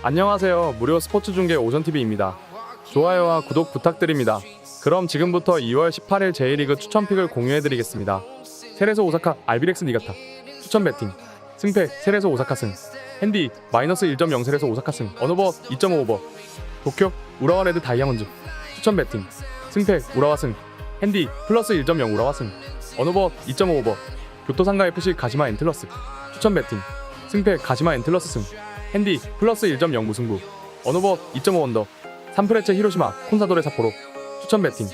안녕하세요. 무료 스포츠 중계 오전TV입니다. 좋아요와 구독 부탁드립니다. 그럼 지금부터 2월 18일 제1리그 추천픽을 공유해드리겠습니다. 세레소 오사카 알비렉스 니가타. 추천 배팅. 승패 세레소 오사카 승. 핸디 마이너스 1.0 세레소 오사카 승. 언어버 2.5오버. 도쿄 우라와 레드 다이아몬드. 추천 배팅. 승패 우라와 승. 핸디 플러스 1.0 우라와 승. 언어버 2.5오버. 교토상가 FC 가시마 엔틀러스. 추천 배팅. 승패 가시마 엔틀러스 승 핸디 플러스 1.0 무승부 언어버 2.5 언더 산프레체 히로시마 콘사도레 삿포로 추천 배팅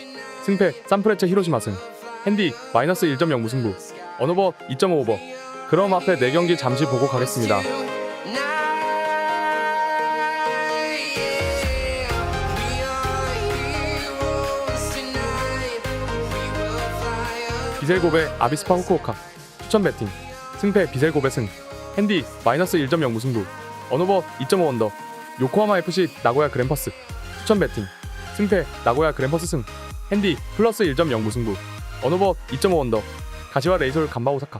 승패 산프레체 히로시마 승 핸디 마이너스 1.0 무승부 언어버 2.5 오버. 그럼 앞에 4경기 잠시 보고 가겠습니다. 비셀고베 아비스파 후쿠오카 추천 배팅 승패 비셀고베 승 핸디 마이너스 1.0 무승부 언어버 2.5 언더. 요코하마 FC 나고야 그랜퍼스. 추천 배팅. 승패 나고야 그랜퍼스 승. 핸디 플러스 1.0 무승부. 언어버 2.5 언더. 가시와 레이솔 간바 오사카.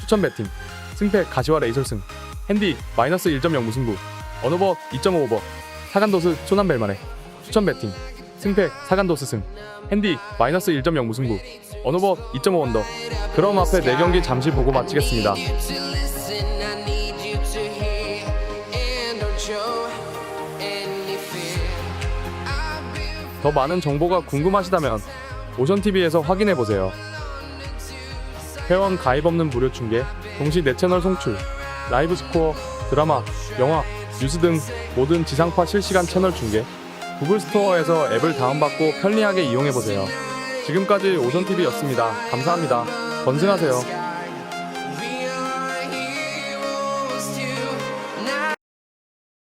추천 배팅. 승패 가시와 레이솔 승. 핸디 마이너스 1.0 무승부. 언어버 2.5 오버. 사간도스 초난벨마네 추천 배팅. 승패 사간도스 승. 핸디 마이너스 1.0 무승부. 언어버 2.5 언더. 그럼 앞에 4경기 잠시 보고 마치겠습니다 더 많은 정보가 궁금하시다면 오션TV에서 확인해보세요. 회원 가입 없는 무료 중계 동시 내 채널 송출 라이브 스코어 드라마 영화 뉴스 등 모든 지상파 실시간 채널 중계 구글 스토어에서 앱을 다운받고 편리하게 이용해보세요. 지금까지 오션TV였습니다. 감사합니다. 건승하세요